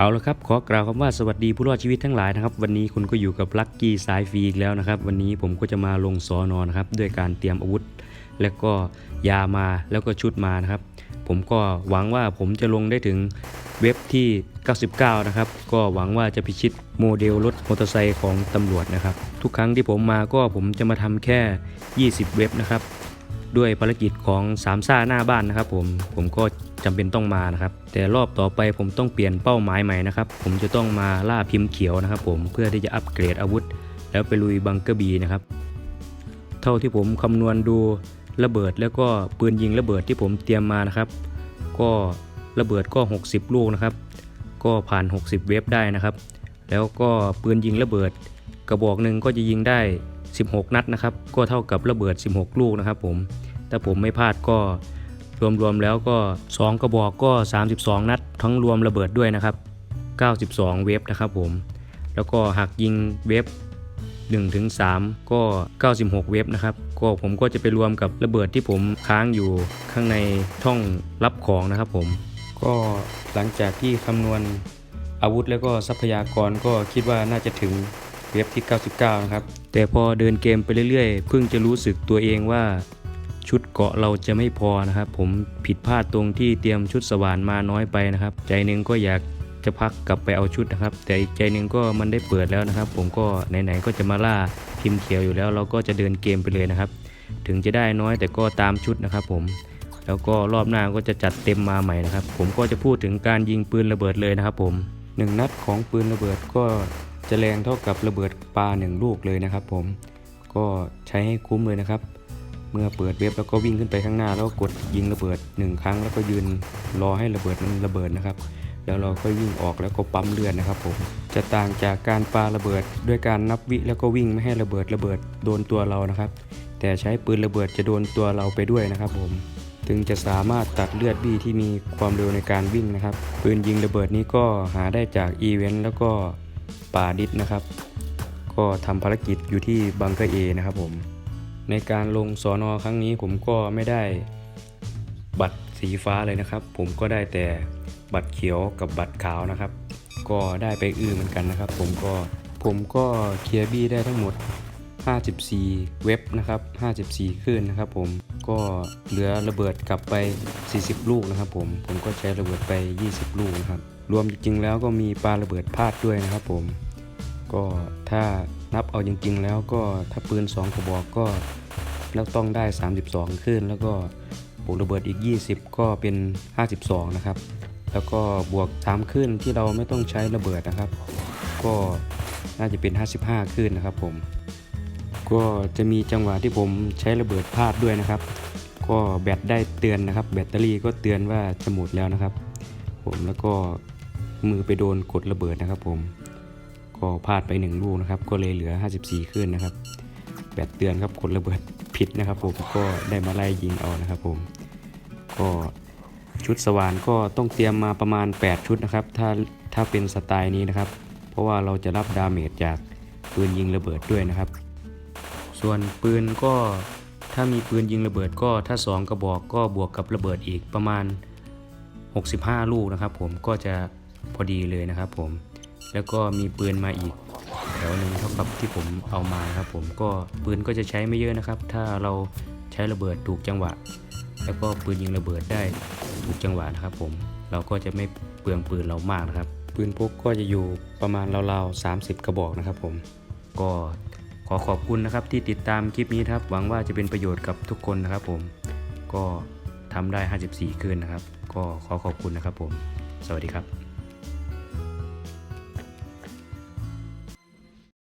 เอาละครับ ขอกล่าวคำว่าสวัสดีผู้รอดชีวิตทั้งหลายนะครับ วันนี้คุณก็อยู่กับลักกี้สายฟรีอีกแล้วนะครับ วันนี้ผมก็จะมาลงสอนอนครับด้วยการเตรียมอาวุธ แล้วก็ยามาแล้วก็ชุดมานะครับ ผมก็หวังว่าผมจะลงได้ถึงเว็บที่ 99 นะครับ ก็หวังว่าจะพิชิตโมเดลรถมอเตอร์ไซค์ของตำรวจนะครับ ทุกครั้งที่ผมมาก็ผมจะมาทำแค่ 20 เว็บนะครับ ด้วยภารกิจของสามซ่าหน้าบ้านนะครับ ผมผมก็ จำเป็นต้องมานะครับ แต่รอบต่อไปผมต้องเปลี่ยนเป้าหมายใหม่นะครับ ผมจะต้องมาล่าพิมพ์เขียวนะครับผมเพื่อที่จะอัปเกรดอาวุธ แล้วไปลุยบังเกอร์บีนะครับ เท่าที่ผมคำนวณดูระเบิดแล้วก็ปืนยิงระเบิดที่ผมเตรียมมานะครับ ก็ระเบิดก็ 60 ลูกนะครับ ก็ผ่าน 60 เวฟได้นะครับ แล้วก็ปืนยิงระเบิด กระบอกหนึ่งก็จะยิงได้ 16 นัดนะครับ ก็เท่ากับระเบิด 16 ลูกนะครับ ผมถ้าผมไม่พลาดก็ รวมๆแล้วก็ 2 กระบอกก็ 32 นัด ทั้งรวมระเบิดด้วยนะครับ 92 เวฟนะครับผม แล้วก็หากยิงเวฟ1ถึง3ก็ 96 เวฟนะครับ ก็ผมก็จะไปรวมกับระเบิดที่ผมค้างอยู่ข้างในช่องรับของนะครับผม ก็หลังจากที่คำนวณอาวุธแล้วก็ทรัพยากรก็คิดว่าน่าจะถึงเว็บที่ 99 นะครับ แต่พอเดินเกมไปเรื่อยๆ เพิ่งจะรู้สึกตัวเองว่า ชุดเกาะเราจะไม่พอนะครับ ผมผิดพลาดตรงที่เตรียมชุดสว่านมาน้อยไปนะครับ ใจหนึงก็อยากจะพักกลับไปเอาชุดนะครับ แต่อีกใจหนึงก็มันได้เปิดแล้วนะครับ ผมก็ไหนๆก็จะมาล่าพิมพ์เขียวอยู่แล้ว เราก็จะเดินเกมไปเลยนะครับ ถึงจะได้น้อยแต่ก็ตามชุดนะครับ ผมแล้วก็รอบหน้าก็จะจัดเต็มมาใหม่นะครับ ผมก็จะพูดถึงการยิงปืนระเบิดเลยนะครับ ผมหนึ่งนัดของปืนระเบิดก็จะแรงเท่ากับระเบิดปลาหนึ่งลูกเลยนะครับ ผมก็ใช้ให้คุ้มเลยนะครับ เมื่อเปิดเว็บแล้วก็วิ่งขึ้นไปข้างหน้าแล้วกดยิงระเบิดหนึ่งครั้งแล้วก็ยืนรอให้ระเบิดมันระเบิดนะครับ แล้วเราก็วิ่งออกแล้วก็ปั๊มเลือดนะครับผมจะต่างจากการปาระเบิดด้วยการนับวิแล้วก็วิ่งไม่ให้ระเบิดระเบิดโดนตัวเรานะครับ แต่ใช้ปืนระเบิดจะโดนตัวเราไปด้วยนะครับผมถึงจะสามารถตัดเลือดบี้ที่มีความเร็วในการวิ่งนะครับ ปืนยิงระเบิดนี้ก็หาได้จากอีเวนต์แล้วก็ป่าดิสนะครับ ก็ทำภารกิจอยู่ที่บังเกอร์เอนะครับผม ในการลงสอนอครั้งนี้ผมก็ไม่ได้บัตรสีฟ้าเลยนะครับ ผมก็ได้แต่บัตรเขียวกับบัตรขาวนะครับ ก็ได้ไปอื้อเหมือนกันนะครับ ผมก็ผมก็เคลียร์บี้ได้ทั้งหมด 54 เว็บนะครับ 54คลื่นนะครับ ผมก็เหลือระเบิดกลับไป 40 ลูกนะครับ ผมผมก็ใช้ระเบิดไป 20 ลูกนะครับรวมจริงๆแล้วก็มีปลาระเบิดพลาดด้วยนะครับ ผม ก็ถ้านับเอาจริง ๆ แล้วก็ถ้าปืน 2 กระบอกก็แล้วต้องได้ 32คลื่นแล้วก็บวกระเบิดอีก 20 ก็เป็น 52 นะครับ แล้วก็บวก3คลื่นที่เราไม่ต้องใช้ระเบิดนะครับ ก็น่าจะเป็น 55คลื่นนะครับผม ก็จะมีจังหวะที่ผมใช้ระเบิดพลาดด้วยนะครับ ก็แบตได้เตือนนะครับ แบตเตอรี่ก็เตือนว่าจะหมดแล้วนะครับ ผมแล้วก็มือไปโดนกดระเบิดนะครับผม ก็พลาดไปหนึ่งลูกนะครับ ก็เลยเหลือ 54ขึ้นนะครับแบตเตือนครับกดระเบิดผิดนะครับ ผมก็ได้มาไล่ยิงเอานะครับผมก็ชุดสว่านก็ต้องเตรียมมาประมาณ 8 ชุดนะครับ ถ้าถ้าเป็นสไตล์นี้นะครับ เพราะว่าเราจะรับดาเมจจากปืนยิงระเบิดด้วยนะครับ ส่วนปืนก็ถ้ามีปืนยิงระเบิดก็ถ้า 2 กระบอกก็บวกกับระเบิดอีกประมาณ 65 ลูกนะครับ ผมก็จะพอดีเลยนะครับผม แล้วก็มีปืนมาอีกแถวหนึ่งเท่ากับที่ผมเอามาครับผมก็ปืนก็จะใช้ไม่เยอะนะครับ ถ้าเราใช้ระเบิดถูกจังหวะ แล้วก็ปืนยิงระเบิดได้ถูกจังหวะนะครับ ผมเราก็จะไม่เปลืองปืนเรามากนะครับ ปืนพกก็จะอยู่ประมาณราวๆ30 กระบอกนะครับ ผมก็ขอขอบคุณนะครับที่ติดตามคลิปนี้นะครับ หวังว่าจะเป็นประโยชน์กับทุกคนนะครับ ผมก็ทำได้ 54 คืนนะครับ ก็ขอขอบคุณนะครับผม สวัสดีครับ